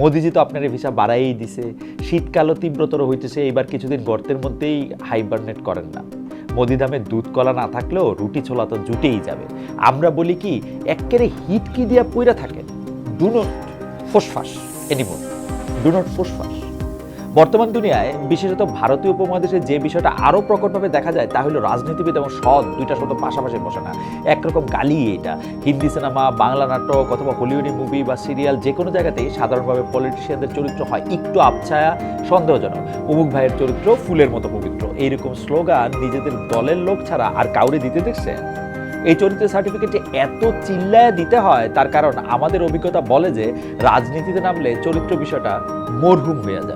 মোদিজি তো আপনার ভিসা বাড়াই দিছে। শীতকালও তীব্রতর হইতেছে, এইবার কিছুদিন গর্তের মধ্যেই হাইবারনেট করেন না। মোদি দামে দুধ কলা না থাকলেও রুটি ছোলা তো জুটেই যাবে। আমরা বলি কি একেবারে হিট কি দিয়া পইরা থাকেন। ডু নট ফোসফাস এনিমোর ডু নট ফোসফাস। বর্তমান দুনিয়ায়, বিশেষত ভারতীয় উপমহাদেশে যে বিষয়টা আরও প্রকটভাবে দেখা যায়, তা হলো রাজনীতিবিদ এবং সৎ দুইটা শব্দ পাশাপাশি বসে না একরকম গালি এটা। হিন্দি সিনেমা, বাংলা নাটক অথবা হলিউডি মুভি বা সিরিয়াল যে কোনো জায়গাতেই সাধারণভাবে পলিটিশিয়ানদের চরিত্র হয় একটু আবছায়া সন্দেহজনক। অমুক ভাইয়ের চরিত্র ফুলের মতো পবিত্র। এইরকম স্লোগান নিজেদের দলের লোক ছাড়া আর কাউরে দিতে দেখছেন এই চরিত্রের সার্টিফিকেটে এত চিল্লায় দিতে হয়, তার কারণ আমাদের অভিজ্ঞতা বলে যে, রাজনীতিতে নামলে চরিত্র বিষয়টা মরহুম হয়ে যায়।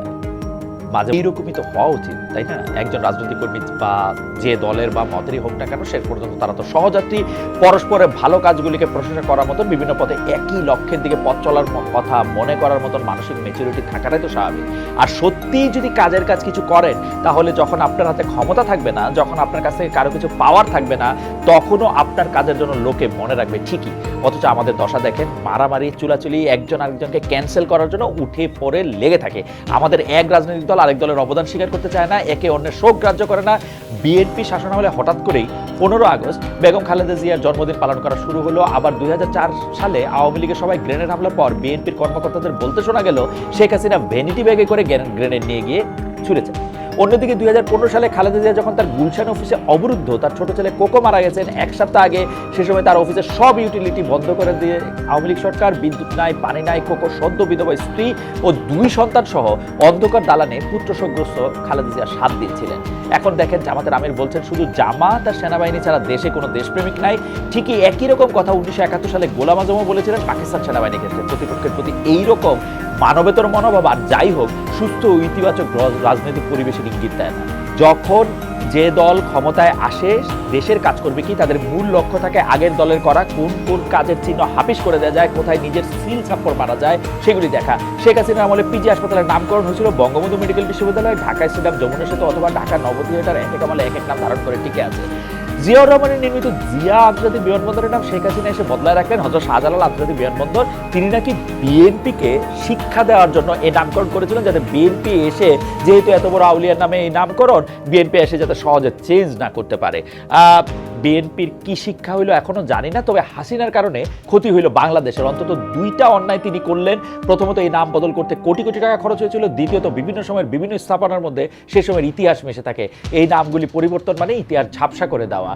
মাঝে এইরকমই তো হওয়া উচিত, তাই না? একজন রাজনৈতিক কর্মী বা যে দলের বা মতেরই হোক না কেন, শেষ পর্যন্ত তারা তো সহযাত্রী পরস্পরের ভালো কাজগুলিকে প্রশংসা করার মতন বিভিন্ন পথে একই লক্ষ্যের দিকে পথ চলার কথা মনে করার মতন মানসিক মেচুরিটি থাকাটাই তো স্বাভাবিক। আর সত্যিই যদি কাজের কাজ কিছু করেন, তাহলে যখন আপনার হাতে ক্ষমতা থাকবে না, যখন আপনার কাছ থেকে কারও কিছু পাওয়ার থাকবে না, তখনও আপনার কাজের জন্য লোকে মনে রাখবে ঠিকই। অথচ আমাদের দশা দেখেন, মারামারি, চুলাচুলি, একজন আরেকজনকে ক্যান্সেল করার জন্য উঠে পড়ে লেগে থাকে। আমাদের এক রাজনৈতিক দল আরেক দলের অবদান স্বীকার করতে চায় না, একে অন্যের শোক গ্রাহ্য করে না। বিএনপি শাসন হলে হঠাৎ করেই পনেরো আগস্ট বেগম খালেদা জিয়ার জন্মদিন পালন করা শুরু হলো। আবার দুই হাজার চার সালে আওয়ামী লীগের সবাই গ্রেনেড হামলার পর বিএনপির কর্মকর্তাদের বলতে শোনা গেল, শেখ হাসিনা ভ্যানিটি ব্যাগে করে গ্রেনেড নিয়ে গিয়ে ছুড়েছে অন্যদিকে দুই হাজার পনেরো সালে খালেদা জিয়া যখন তার গুলশান অফিসে অবরুদ্ধ, তার ছোট ছেলে কোকো মারা গেছেন, এক সপ্তাহ আগে সে সময় তার অফিসের সব ইউটিলিটি বন্ধ করে দিয়ে আওয়ামী লীগ সরকার, বিদ্যুৎ নাই, পানি নাই, কোকো সদ্য বিধবা স্ত্রী ও দুই সন্তান সহ অন্ধকার দালানে পুত্র শোকগ্রস্ত খালেদা জিয়া সাথ দিচ্ছিলেন এখন দেখেন জামাতের আমির বলছেন, শুধু জামাত আর সেনাবাহিনী ছাড়া দেশে কোনো দেশপ্রেমিক নাই। ঠিকই একই রকম কথা উনিশশো একাত্তর সালে গোলাম আজমও বলেছিলেন, পাকিস্তান সেনাবাহিনীর ক্ষেত্রে প্রতিপক্ষের প্রতি এইরকম মানবেতর মনোভাব আর যাই হোক, সুস্থ ও ইতিবাচক রাজনৈতিক পরিবেশের ইঙ্গিত দেয় না। যখন যে দল ক্ষমতায় আসে, দেশের কাজ করবে কি? তাদের মূল লক্ষ্য থাকে আগের দলের করা। কোন কোন কাজের চিহ্ন হাপিস করে দেওয়া যায়, কোথায় নিজের সিল ছাপ্পর মারা যায়, সেগুলি দেখা। শেখ হাসিনার আমলে পিজি হাসপাতালের নামকরণ হয়েছিল বঙ্গবন্ধু মেডিকেল বিশ্ববিদ্যালয় ঢাকা স্টেডিয়াম যমুনা সেতু অথবা ঢাকা নবথিয়েটার এক এক আমলে এক এক নাম ধারণ করে টিকে আছে। জিয়াউর রহমানের নির্মিত জিয়া আন্তর্জাতিক বিমানবন্দরের নাম শেখ হাসিনা এসে বদলায় রাখলেন হজরত শাহজালাল আন্তর্জাতিক বিমানবন্দর। তিনি নাকি বিএনপিকে শিক্ষা দেওয়ার জন্য এই নামকরণ করেছিলেন যাতে বিএনপি এসে যেহেতু এত বড় আউলিয়ার নামে এই নামকরণ, বিএনপি এসে যাতে সহজে চেঞ্জ না করতে পারে। বিএনপির কি শিক্ষা হইল এখনও জানি না, তবে হাসিনার কারণে ক্ষতি হইল বাংলাদেশের। অন্তত দুইটা অন্যায় তিনি করলেন। প্রথমত এই নাম বদল করতে কোটি কোটি টাকা খরচ হয়েছিল। দ্বিতীয়ত বিভিন্ন সময়ের বিভিন্ন স্থাপনার মধ্যে সে সময়ের ইতিহাস মেশে থাকে। এই নামগুলি পরিবর্তন মানে ইতিহাস ঝাপসা করে দেওয়া।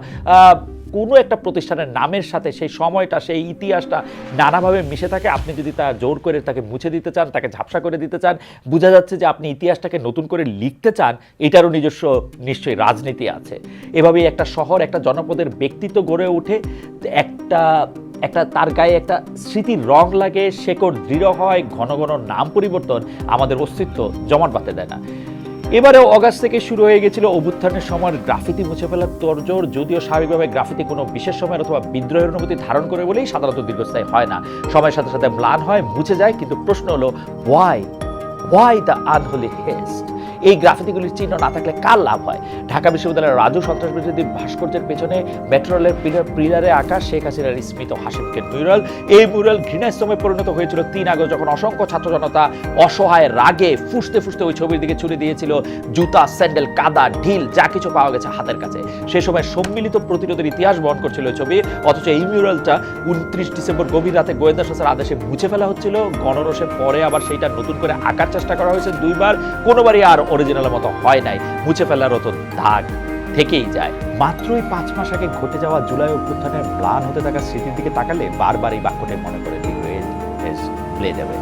কোনো একটা প্রতিষ্ঠানের নামের সাথে সেই সময়টা, সেই ইতিহাসটা নানাভাবে মিশে থাকে। আপনি যদি তা জোর করে তাকে মুছে দিতে চান, তাকে ঝাপসা করে দিতে চান, বোঝা যাচ্ছে যে আপনি ইতিহাসটাকে নতুন করে লিখতে চান, এটারও নিজস্ব নিশ্চয়ই রাজনীতি আছে। এভাবেই একটা শহর, একটা জনপদের ব্যক্তিত্ব গড়ে ওঠে। একটা একটা তার গায়ে একটা স্মৃতির রং লাগে, শেকড় দৃঢ় হয়, ঘন ঘন নাম পরিবর্তন আমাদের অস্তিত্ব জমাট বাঁধতে দেয় না। এবারেও অগাস্ট থেকে শুরু হয়ে গেছিল অভ্যুত্থানের সময় গ্রাফিতি মুছে ফেলার তরজোর যদিও স্বাভাবিকভাবে গ্রাফিতি কোনো বিশেষ সময় অথবা বিদ্রোহের অনুভূতি ধারণ করে বলেই সাধারণত দীর্ঘস্থায়ী হয় না। সময়ের সাথে সাথে ম্লান হয়, মুছে যায়, কিন্তু প্রশ্ন হলো why why the unholy heist এই গ্রাফিতিগুলির চিহ্ন না থাকলে কার লাভ হয়? ঢাকা বিশ্ববিদ্যালয়ের রাজু সন্ত্রাসবিরোধী ভাস্কর্যের পেছনে মেট্রো রেলের পিলার পিলারে আঁকা শেখ হাসিনার স্মৃত হাসিমকে মিউরাল এই মিউরাল ঘৃণাস্তমে পরিণত হয়েছিল তিন আগস্ট যখন অসংখ্য ছাত্র জনতা অসহায় রাগে ফুসতে ফুসতে ওই ছবির দিকে ছুড়ে দিয়েছিল। জুতা, স্যান্ডেল, কাদা, ঢিল, যা কিছু পাওয়া গেছে হাতের কাছে। সে সময় সম্মিলিত প্রতিরোধের ইতিহাস বহন করছিল ওই ছবি। অথচ এই মিউরালটা উনত্রিশ ডিসেম্বর গভীর রাতে গোয়েন্দা সংস্থার আদেশে মুছে ফেলা হচ্ছিল। গণরসে পরে আবার সেইটা নতুন করে আঁকার চেষ্টা করা হয়েছে দুইবার। কোনোবারই আর অরিজিনালের মতো হয় নাই। মুছে ফেলার তো দাগ থেকেই যায়। মাত্রই পাঁচ মাস আগে ঘটে যাওয়া জুলাই অভ্যুত্থানের প্লান হতে থাকা স্মৃতির দিকে তাকালে বারবার এই বাক্যটাই মনে করে ভুলে যাবে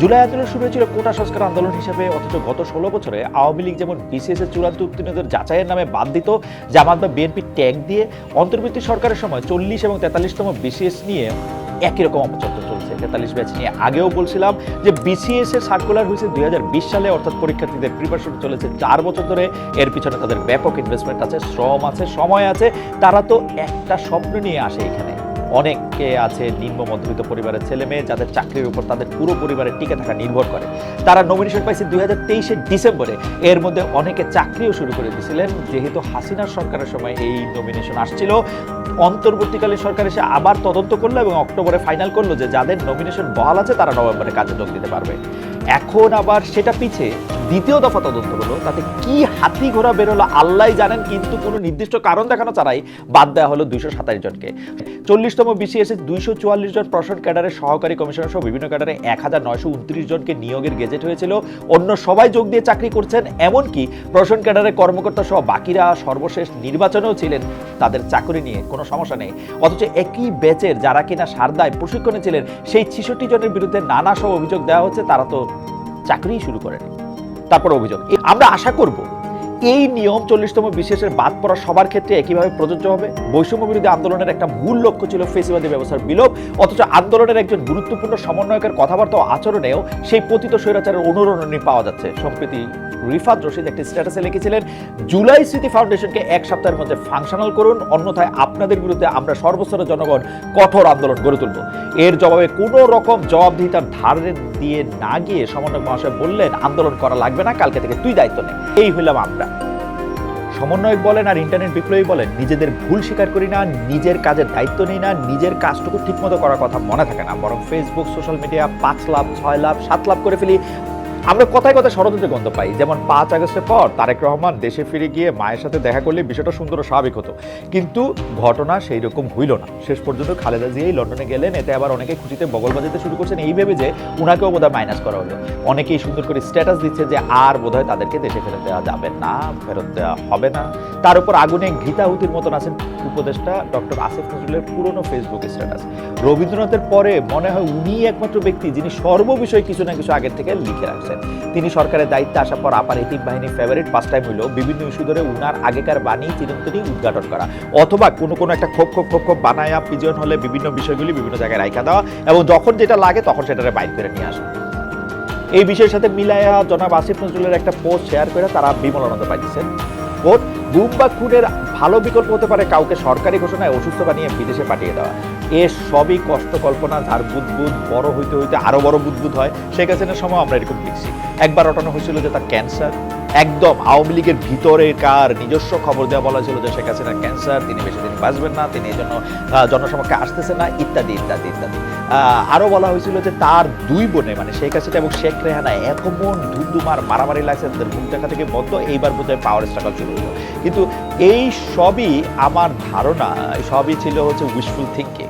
জুলাই আন্দোলন শুরু হয়েছিল কোটা সংস্কার আন্দোলন হিসেবে, অথচ গত ষোলো বছরে আওয়ামী লীগ যেমন বিসিএস এর চূড়ান্ত উত্তীর্ণদের যাচাইয়ের নামে বাদ দিত, জামাত বা বিএনপি ট্যাগ দিয়ে অন্তর্বর্তী সরকারের সময় চল্লিশ এবং তেতাল্লিশতম বিসিএস নিয়ে একই রকম অপচর্চা চলছে। তেতাল্লিশ ব্যাচ নিয়ে আগেও বলছিলাম যে বিসিএস এর সার্কুলার হয়েছে দুই হাজার বিশ সালে, অর্থাৎ পরীক্ষার্থীদের প্রিপারেশন চলেছে চার বছর ধরে। এর পিছনে তাদের ব্যাপক ইনভেস্টমেন্ট আছে, শ্রম আছে, সময় আছে, তারা তো একটা স্বপ্ন নিয়ে আসে এখানে। অনেকে আছে নিম্ন মধ্যবিত্ত পরিবারের ছেলে মেয়ে, যাদের চাকরির উপর তাদের পুরো পরিবারের টিকে থাকা নির্ভর করে। তারা নমিনেশন পাইছে দুই হাজার তেইশের ডিসেম্বরে। এর মধ্যে অনেকে চাকরিও শুরু করে দিয়েছিলেন। যেহেতু হাসিনা সরকারের সময় এই নমিনেশন আসছিল, অন্তর্বর্তীকালীন সরকার এসে আবার তদন্ত করল এবং অক্টোবরে ফাইনাল করল যে যাদের নমিনেশন বহাল আছে, তারা নভেম্বরে কাজে যোগ দিতে পারবে। এখন আবার সেটা পিছে দ্বিতীয় দফা তদন্ত হলো, তাতে কি হাতি ঘোড়া বেরোলো আল্লাহ জানেন কিন্তু কোনো নির্দিষ্ট কারণ দেখানো ছাড়াই বাদ দেওয়া হলো দুইশো সাতাশ জনকে। চল্লিশতম বিসিএস দুইশো চুয়াল্লিশ জন প্রশাসন ক্যাডারের সহকারী কমিশনার সহ বিভিন্ন ক্যাডারে এক হাজার নয়শো উনত্রিশ জনকে নিয়োগের গেজেট হয়েছিল। অন্য সবাই যোগ দিয়ে চাকরি করছেন, এমনকি প্রশাসন ক্যাডারের কর্মকর্তা সহ বাকিরা সর্বশেষ নির্বাচনেও ছিলেন। তাদের চাকরি নিয়ে কোনো সমস্যা নেই। অথচ একই ব্যাচের যারা কিনা সারদায় প্রশিক্ষণে ছিলেন, সেই ছেষট্টি জনের বিরুদ্ধে নানা সব অভিযোগ দেওয়া হচ্ছে, তারা তো চাকরিই শুরু করেনি। তারপর অভিযোগ, আমরা আশা করব এই নিয়ম চল্লিশতম বিশেষের বাদ পড়া সবার ক্ষেত্রে একইভাবে প্রযোজ্য হবে। বৈষম্য বিরোধী আন্দোলনের একটা মূল লক্ষ্য ছিল ফেসিবাদী ব্যবস্থার বিলোপ, অথচ আন্দোলনের একজন গুরুত্বপূর্ণ সমন্বয়কের কথাবার্তা আচরণেও সেই পতিত স্বৈরাচারের অনুরণনী পাওয়া যাচ্ছে। সম্প্রতি রিফাত রশিদ একটি স্ট্যাটাসে লিখেছিলেন, জুলাই স্মৃতি ফাউন্ডেশনকে এক সপ্তাহের মধ্যে ফাংশনাল করুন, অন্যথায় আপনাদের বিরুদ্ধে আমরা সর্বস্তরের জনগণ কঠোর আন্দোলন গড়ে তুলব। এর জবাবে কোনো রকম জবাবদিহিতার ধারে দিয়ে না গিয়ে সমন্বয়ক মহাশয় বললেন, আন্দোলন করা লাগবে না, কালকে থেকে তুই দায়িত্ব নে। এই হইলাম আমরা। সমন্বয়ক বলেন আর ইন্টারনেট বিপ্লবী বলেন, নিজেদের ভুল স্বীকার করি না, নিজের কাজের দায়িত্ব নিই না, নিজের কাজটুকু ঠিকমতো করার কথা মনে থাকে না। বরং ফেসবুক সোশ্যাল মিডিয়া পাঁচ লাভ, ছয় লাভ, সাত লাভ করে ফেলি আমরা কথায় কথায় ষড়যন্ত্রের গন্ধ পাই। যেমন পাঁচ আগস্টের পর তারেক রহমান দেশে ফিরে গিয়ে মায়ের সাথে দেখা করলে বিষয়টা সুন্দর ও স্বাভাবিক হতো। কিন্তু ঘটনা সেই রকম হইল না। শেষ পর্যন্ত খালেদা জিয়াই লন্ডনে গেলেন, এতে আবার অনেকে খুশিতে বগল বাজাতে শুরু করছেন। এই ভেবে যে উনাকেও বোধহয় মাইনাস করা হলো। অনেকেই সুন্দর করে স্ট্যাটাস দিচ্ছে যে আর বোধহয় তাদেরকে দেশে ফেরত দেওয়া যাবে না, ফেরত দেওয়া হবে না। তার উপর আগুনে ঘৃতাহুতির মতন আছেন উপদেষ্টা ডক্টর আসিফ নজরুলের পুরনো ফেসবুক স্ট্যাটাস রবীন্দ্রনাথের পরে মনে হয় উনিই একমাত্র ব্যক্তি যিনি সর্ববিষয়ে কিছু না কিছু আগের থেকে লিখে রাখছেন। তিনি সরকারের দায়িত্বে আসার পর আপার এতিম বাহিনী ফেভারিট ফার্স্ট টাইম হইল বিভিন্ন ইস্যু ধরে উনার আগেকার বাণী চিরন্তনী উদ্ঘাটন করা। অথবা কোনো কোনো একটা ক্ষোভ ক্ষোভ ক্ষোভ ক্ষোভ বানায়া পিজন হলে বিভিন্ন বিষয়গুলি বিভিন্ন জায়গায় রাইখা দেওয়া এবং যখন যেটা লাগে তখন সেটারে বাইর করে নিয়ে আসা। এই বিষয়ের সাথে মিলাইয়া জনাব আসিফ নজরুলের একটা পোস্ট শেয়ার করে তারা বিমলানন্দ পাইছেন গুম বা খুনের ভালো বিকল্প হতে পারে কাউকে সরকারি ঘোষণায় অসুস্থ বানিয়ে বিদেশে পাঠিয়ে দেওয়া। এ সবই কষ্ট কল্পনা যার বুদবুদ বড় হইতে হইতে আরও বড় বুদবুদ হয় শেখ হাসিনার সময় আমরা এরকম দেখছি। একবার রটানো হয়েছিল যে তার ক্যান্সার একদম আওয়ামী লীগের ভিতরে কার নিজস্ব খবর দেওয়া বলা ছিল যে শেখ হাসিনার ক্যান্সার তিনি বেশি দিন বাঁচবেন না তিনি এই জন্য আহ, জনসমক্ষে আসতেছে না ইত্যাদি ইত্যাদি ইত্যাদি। আহ, আরও বলা হয়েছিল যে তার দুই বোনে মানে শেখ হাসিনা এবং শেখ রেহানা এমন ধুমধুমার মারামারি লাগছে তাদের ঘুম দেখা থেকে বদ্ধ এইবার বোধহয় পাওয়ার স্ট্রাগল শুরু হলো। কিন্তু এই সবই আমার ধারণা সবই ছিল হচ্ছে উইশফুল থিঙ্কিং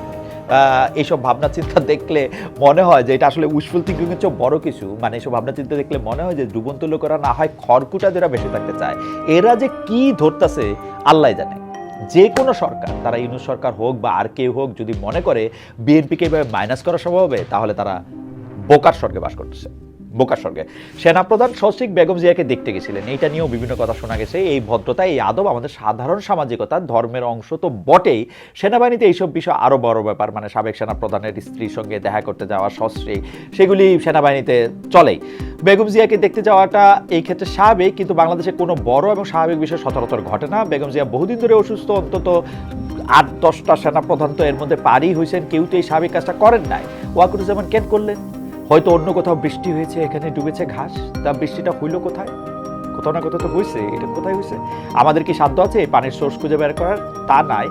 এইসব ভাবনা চিন্তা দেখলে মনে হয় যে এটা আসলে উসফুল থিঙ্কিং হচ্ছে বড় কিছু। মানে এইসব ভাবনা চিন্তা দেখলে মনে হয় যে ডুবন্ত লোকেরা না হয় খড়কুটা যারা বেশি থাকতে চায়। এরা যে কি ধরতেছে আল্লাহ জানে। যে কোনো সরকার, তারা ইউনুস সরকার হোক বা আর কেউ হোক যদি মনে করে, বিএনপিকে এভাবে মাইনাস করা সম্ভব হবে, তাহলে তারা বোকার স্বর্গে বাস করতেছে। বোকার স্বর্গে। সেনাপ্রধান শশিক বেগম জিয়াকে দেখতে গেছিলেন। এইটা নিয়েও বিভিন্ন কথা শোনা গেছে। এই ভদ্রতা এই আদব আমাদের সাধারণ সামাজিকতা, ধর্মের অংশ তো বটেই। সেনাবাহিনীতে এইসব বিষয় আরও বড় ব্যাপার মানে সাবেক সেনাপ্রধানের স্ত্রীর সঙ্গে দেখা করতে যাওয়া সস্ত্রী সেগুলি সেনাবাহিনীতে চলেই। বেগম জিয়াকে দেখতে যাওয়াটা এই ক্ষেত্রে স্বাভাবিক, কিন্তু বাংলাদেশে কোনো বড় এবং স্বাভাবিক বিষয় সচরাচর ঘটে না। বেগম জিয়া বহুদিন ধরে অসুস্থ, অন্তত আট, দশটা সেনাপ্রধান তো এর মধ্যে পারই হয়েছেন কেউ তো এই স্বাভাবিক কাজটা করেন নাই। ওয়াকুরুজ্জামান কেন করলেন? হয়তো অন্য কোথাও বৃষ্টি হয়েছে, এখানে ডুবেছে ঘাস, তা বৃষ্টিটা হইল কোথায়? কোথাও না কোথাও তো হয়েছে এটা কোথায় হয়েছে আমাদের কি সাধ্য আছে এই পানির সোর্স খুঁজে বের করার? তা নাই।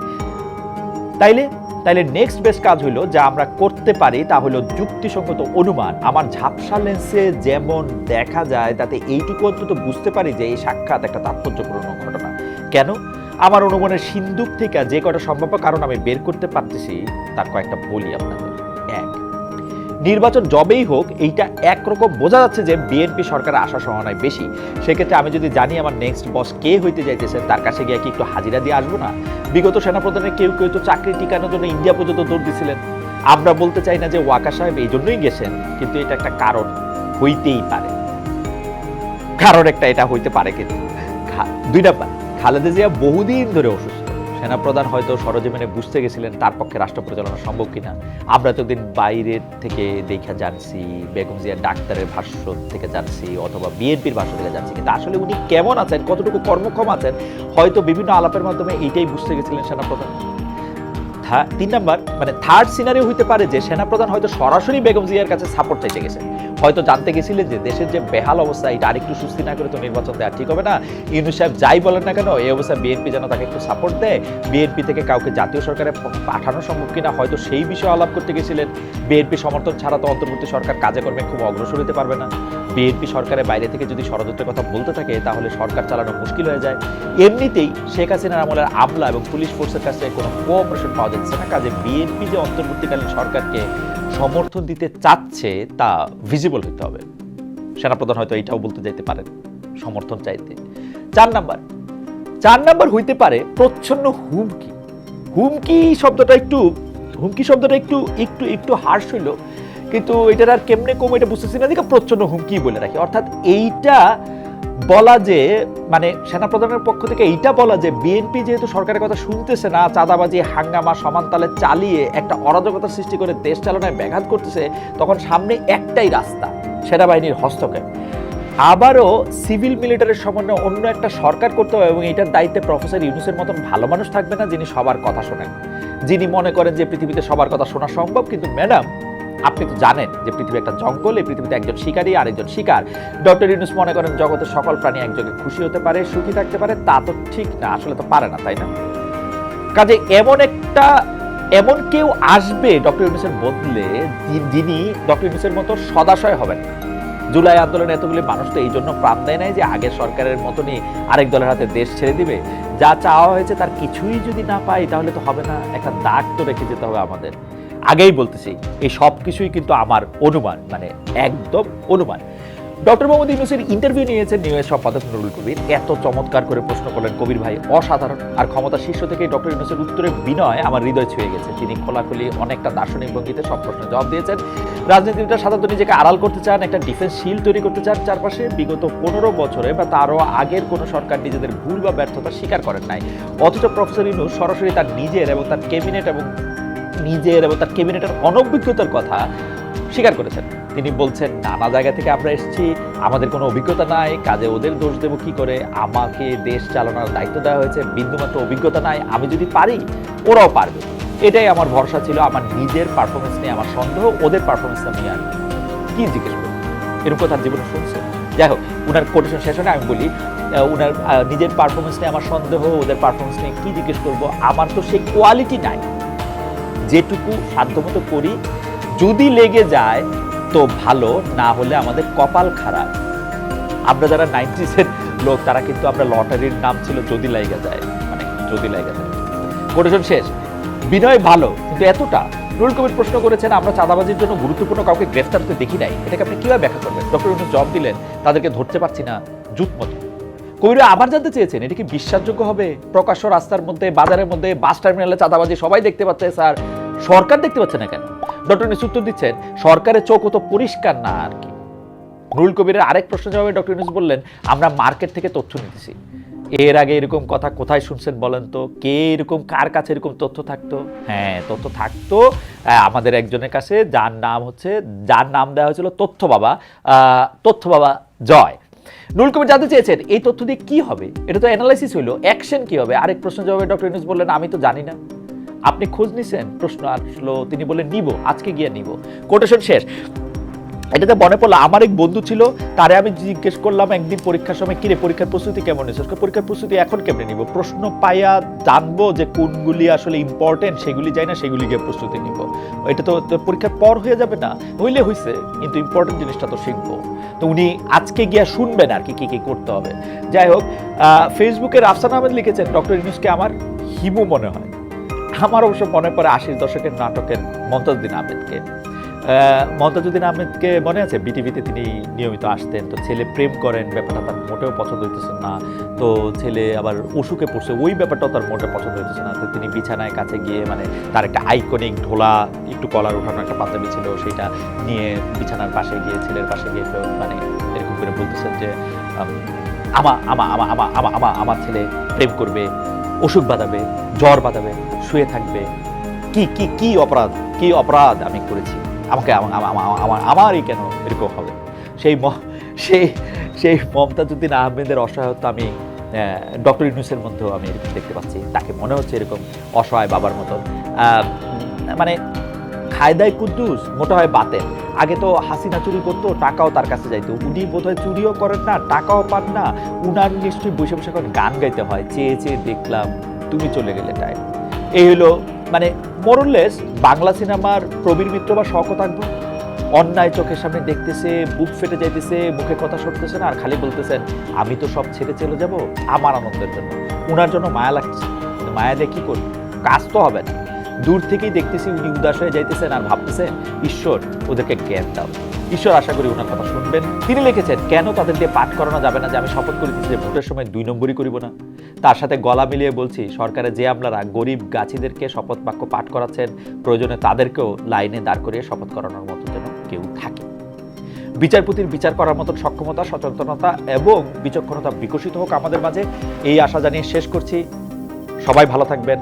তাইলে তাইলে নেক্সট বেস্ট কাজ হলো যা আমরা করতে পারি, তা হলো যুক্তিসঙ্গত অনুমান। আমার ঝাপসা লেন্সে যেমন দেখা যায়, তাতে এইটুকু অন্তত বুঝতে পারি যে এই সাক্ষাৎ একটা তাৎপর্যপূর্ণ ঘটনা। কেন? আমার অনুমানের সিন্ধুক থেকে যে কটা সম্ভাব্য কারণ আমি বের করতে পারতেছি, তার কয়েকটা বলি আপনাদের। এক নির্বাচন যবেই হোক, এইটা একরকম বোঝা যাচ্ছে যে বিএনপি সরকারের আশা সম্ভাবনায় বেশি। সেক্ষেত্রে আমি যদি জানি আমার নেক্সট বস কে হইতে যাইতেছে, তার কাছে গিয়ে কি একটু হাজিরা দিয়ে আসব না? বিগত সেনাপ্রধানের কেউ কেউ তো চাকরি টিকানোর জন্য ইন্ডিয়া পর্যন্ত দৌড় দিছিলেন। আমরা বলতে চাই না যে ওয়াকা সাহেব এই জন্যই গেছেন, কিন্তু এটা একটা কারণ হইতেই পারে। কারণ একটা এটা হইতে পারে কিন্তু। দুই নাম্বার, খালেদা জিয়া বহুদিন ধরে অসুস্থ। সেনাপ্রধান হয়তো সরজমিনে বুঝতে গেছিলেন তার পক্ষে রাষ্ট্র পরিচালনা সম্ভব কিনা। আমরা এতদিন বাইরের থেকে দেখা জানছি, বেগম জিয়ার ডাক্তারের ভাষ্য থেকে জানছি অথবা বিএনপির ভাষ্য থেকে জানছি, কিন্তু আসলে উনি কেমন আছেন, কতটুকু কর্মক্ষম আছেন, হয়তো বিভিন্ন আলাপের মাধ্যমে এইটাই বুঝতে গেছিলেন সেনাপ্রধান। তিন নাম্বার মানে থার্ড সিনারিও হইতে পারে যে সেনাপ্রধান হয়তো সরাসরি বেগম জিয়ার কাছে সাপোর্ট চাইতে গেছেন হয়তো জানতে গেছিলেন যে দেশের যে বেহাল অবস্থা, এটা আরেকটু সুস্থি না করে তো নির্বাচন দেওয়া ঠিক হবে না। ইউনুস সাহেব যাই বলেন না কেন, এই অবস্থায় বিএনপি যেন তাকে একটু সাপোর্ট দেয়। বিএনপি থেকে কাউকে জাতীয় সরকারে প- পাঠানো সম্ভব কিনা, হয়তো সেই বিষয়ে আলাপ করতে গেছিলেন। বিএনপি সমর্থন ছাড়া তো অন্তর্বর্তী সরকার কাজে কর্মে খুব অগ্রসর হতে পারবে না। বিএনপি সরকারের বাইরে থেকে যদি ষড়যন্ত্রের কথা বলতে থাকে, তাহলে সরকার চালানো মুশকিল হয়ে যায়। এমনিতেই শেখ হাসিনার আমলের আমলা এবং পুলিশ ফোর্সের কাছে কোনো কোঅপারেশন পাওয়া যাচ্ছে না। কাজে বিএনপি যে অন্তর্বর্তীকালীন সরকারকে সমর্থন দিতে চাচ্ছে, তা ভিজিবল হতে হবে। সেনাপ্রধান হয়তো এটাও বলতে যাইতে পারেন, সমর্থন চাইতে। চার নাম্বার। চার নাম্বার হইতে পারে প্রচ্ছন্ন হুমকি। হুমকি শব্দটা একটু, হুমকি শব্দটা একটু একটু একটু হার্শ হইল। কিন্তু এটার আর কেমনে কম এটা বুঝতেছি না। দিকে প্রচ্ছন্ন হুমকি বলে রাখি। অর্থাৎ এইটা বলা যে মানে সেনাপ্রধানের পক্ষ থেকে এইটা বলা যে বিএনপি যেহেতু সরকারের কথা শুনতেছে না, চাঁদাবাজি, হাঙ্গামা সমানতালে চালিয়ে একটা অরাজকতা সৃষ্টি করে দেশ চালনায় ব্যাঘাত করতেছে, তখন সামনে একটাই রাস্তা, সেনাবাহিনীর হস্তক্ষেপ। আবারও সিভিল মিলিটারির সমন্বয়ে অন্য একটা সরকার করতে হবে এবং এটার দায়িত্বে প্রফেসর ইউনুসের মতন ভালো মানুষ থাকবে না যিনি সবার কথা শোনেন। যিনি মনে করেন যে পৃথিবীতে সবার কথা শোনা সম্ভব, কিন্তু ম্যাডাম আপনি তো জানেন যে পৃথিবী একটা জঙ্গল, এই পৃথিবীতে একজন শিকারী আর একজন শিকার। ডক্টর ইউনুস মনে করেন জগতের সকল প্রাণী একজনে খুশি হতে পারে, সুখী থাকতে পারে, তা তো ঠিক না, আসলে তো পারে না, তাই না? কাজে এমন একটা, এমন কেউ আসবে ডক্টর ইউনুসের বদলে যিনি ডক্টর ইউনুসের মতো সদাশয় হবেন। জুলাই আন্দোলনে এতগুলি মানুষ তো এই জন্য প্রাণ দেয় নাই যে আগের সরকারের মতনই আরেক দলের হাতে দেশ ছেড়ে দিবে। যা চাওয়া হয়েছে তার কিছুই যদি না পাই তাহলে তো হবে না। একটা দাগ তো রেখে যেতে হবে আমাদের। আগেই বলতেছি, এই সব কিছুই কিন্তু আমার অনুমান মানে একদম অনুমান। ডক্টর মোহাম্মদ ইউনুসের ইন্টারভিউ নিয়েছেন নিউ এর সম্পাদক নুরুল কবির। এত চমৎকার করে প্রশ্ন করলেন কবির ভাই, অসাধারণ। আর ক্ষমতা শীর্ষ থেকে ডক্টর ইউনুসের উত্তরে বিনয় আমার হৃদয় ছুঁয়ে গেছে। তিনি খোলাখুলি অনেকটা দার্শনিক ভঙ্গিতে সব প্রশ্নের জবাব দিয়েছেন। রাজনীতিবিদরা সাধারণত নিজেকে আড়াল করতে চান, একটা ডিফেন্স শিল তৈরি করতে চান। চারপাশে বিগত পনেরো বছরে বা তারও আগের কোনো সরকার নিজেদের ভুল বা ব্যর্থতা স্বীকার করেন নাই। অথচ প্রফেসর ইউনুস সরাসরি তার নিজের এবং তার ক্যাবিনেট এবং নিজের এবং তার ক্যাবিনেটের অনভিজ্ঞতার কথা স্বীকার করেছেন। তিনি বলছেন, নানা জায়গা থেকে আমরা এসেছি, আমাদের কোনো অভিজ্ঞতা নাই, কাজে ওদের দোষ দেবো কি করে? আমাকে দেশ চালানোর দায়িত্ব দেওয়া হয়েছে, বিন্দুমাত্র অভিজ্ঞতা নাই, আমি যদি পারি, ওরাও পারবে। এটাই আমার ভরসা ছিল, আমার নিজের পারফরমেন্স নিয়ে, আমার সন্দেহ, ওদের পারফরমেন্স নিয়ে আর কি। জিজ্ঞেস করব? এরকম কথা জীবনে শুনছে। যাই হোক, উনার কোটেশন শেষ হলে আমি বলি উনার নিজের পারফরমেন্স নিয়ে আমার সন্দেহ, ওদের পারফরমেন্স নিয়ে কি জিজ্ঞেস করব? আমার তো সেই কোয়ালিটি নাই। যেটুকু সাধ্যমতো করি, যদি লেগে যায় তো ভালো, না হলে আমাদের কপাল খারাপ। আমরা যারা নাইনটিসের লোক, তারা কিন্তু আমরা লটারির নাম ছিল যদি লাইগা যায়। মানে যদি লাইগা যায়। কোটেশন শেষ। বিনয় ভালো, কিন্তু এতটা? নুরুল কবির প্রশ্ন করেছেন, আমরা চাঁদাবাজির জন্য গুরুত্বপূর্ণ কাউকে গ্রেফতার হতে দেখি নাই। এটাকে আপনি কীভাবে ব্যাখ্যা করবেন? ডক্টর ইউনুস জবাব দিলেন, তাদেরকে ধরতে পারছি না, জুত মতো। কবিরা আবার জানতে চেয়েছেন, এটা কি বিশ্বাসযোগ্য হবে? প্রকাশ্য রাস্তার মধ্যে, বাজারের মধ্যে, বাস টার্মিনালে চাঁদাবাজি সবাই দেখতে পাচ্ছে, স্যার। সরকার দেখতে পাচ্ছে না কেন? ডক্টর ইউনুস উত্তর দিচ্ছেন, সরকারের চোখ তো পরিষ্কার না আর কি। নুরুল কবিরের আরেক প্রশ্ন জবাবে ডক্টর ইউনুস বললেন, আমরা মার্কেট থেকে তথ্য নিতেছি। এর আগে এরকম কথা কোথায় শুনছেন বলেন তো? কে এরকম, কার কাছে এরকম তথ্য থাকতো? হ্যাঁ তথ্য থাকতো আমাদের একজনের কাছে, যার নাম হচ্ছে, যার নাম দেওয়া হয়েছিল তথ্য বাবা তথ্য বাবা জয়। নুরুল কবির জানতে চেয়েছেন, এই তথ্য দিয়ে কি হবে? এটা তো অ্যানালাইসিস হইল অ্যাকশন কি হবে? আরেক প্রশ্ন জবাবে ডক্টর ইউনুস বললেন, আমি তো জানি না। আপনি খোঁজ নিছেন? প্রশ্ন আসলো, তিনি বললেন, নিব, আজকে গিয়ে নিব। কোটেশন শেষ। এটাতে মনে পড়ল, আমার এক বন্ধু ছিল, তারে আমি জিজ্ঞেস করলাম, একদিন পরীক্ষার সময় কিরে পরীক্ষার প্রস্তুতি কেমন নিয়েছিস পরীক্ষার প্রস্তুতি এখন কেমনে নিব? প্রশ্ন পাইয়া জানব যে কোনগুলি আসলে ইম্পর্টেন্ট সেগুলি যাই না, সেগুলি গিয়ে প্রস্তুতি নিব। এটা তো পরীক্ষার পর হয়ে যাবে না, হইলে হইছে, কিন্তু ইম্পর্টেন্ট জিনিসটা তো শিখব। তো উনি আজকে গিয়া শুনবেন আর কি কি কি করতে হবে। যাই হোক ফেসবুকে রাফসান আহমেদ লিখেছেন, ডক্টর ইউনুসকে আমার হিমু মনে হয়। আমার অবশ্য মনে পড়ে আশির দশকের নাটকের মমতাজুদ্দিন আহমেদকে। আহ, মমতাজুদ্দিন আহমেদকে মনে আছে? বিটিভিতে তিনি নিয়মিত আসতেন তো ছেলে প্রেম করেন ব্যাপারটা তার মোটেও পছন্দ হইতেছে না। তো ছেলে আবার অসুখে পড়ছে ওই ব্যাপারটাও তার মোটেও পছন্দ হইতেছে না। তো তিনি বিছানায় কাছে গিয়ে মানে তার একটা আইকনিক ঢোলা একটু কলার উঠানো একটা পাঞ্জাবি ছিল সেটা নিয়ে বিছানার পাশে গিয়ে ছেলের পাশে গিয়ে মানে এরকম করে বলতেছেন যে আমা আমা আমা আমা আমা আমা আমার ছেলে প্রেম করবে। অসুখ বাঁধাবে জ্বর বাঁধাবে শুয়ে থাকবে। কি কি কি অপরাধ? কি অপরাধ আমি করেছি? আমাকে আমা- আমা- আমা- আমার আমারই কেন এরকম হবে? সেই সেই সেই মমতাজুদ্দিন আহমেদের অসহায়ত্ব আমি ডক্টর ইউনুসের মধ্যেও আমি এরকম দেখতে পাচ্ছি। তাকে মনে হচ্ছে এরকম অসহায় বাবার মতন। মানে খায়দায় কুদ্দুস, মোটা হয় বাতেন। আগে তো হাসিনা চুরি করতো, টাকাও তার কাছে যাইতো। উনি বোধহয় চুরিও করেন না, টাকাও পান না। উনার নিশ্চয়ই বসে বসে এখন গান গাইতে হয়। চেয়ে চেয়ে দেখলাম, তুমি চলে গেলে তাই। এই হলো মানে মোরললেস বাংলা সিনেমার প্রবীর মিত্র বা শওকত আকবর। অন্যায় চোখের সামনে দেখতেছে, বুক ফেটে যাইতেছে, মুখে কথা সরতেছে না, আর খালি বলতেছেন, আমি তো সব ছেড়ে চলে যাব, আমার আনন্দের জন্য। উনার জন্য মায়া লাগছে। মায়া দিয়ে কি করবে? কাজ তো হবে না। দূর থেকেই দেখতেছি উনি উদাস হয়ে যাইতেছেন আর ভাবতেছেন ঈশ্বর, ওদেরকে জ্ঞান দাও। ঈশ্বর আশা করি ওনার কথা শুনবেন। তিনি লিখেছেন, কেন তাদের দিয়ে পাঠ করানো যাবে না যে আমি শপথ করিতেছি যে ভোটের সময় দুই নম্বরই করিব না? তার সাথে গলা মিলিয়ে বলছি, সরকারে যে আপনারা গরিব গাছিদেরকে শপথ বাক্য পাঠ করাচ্ছেন, প্রয়োজনে তাদেরকেও লাইনে দাঁড় করিয়ে শপথ করানোর মতো যেন কেউ থাকে। বিচারপতির বিচার করার মতন সক্ষমতা, সচেতনতা এবং বিচক্ষণতা বিকশিত হোক আমাদের মাঝে, এই আশা জানিয়ে শেষ করছি। সবাই ভালো থাকবেন।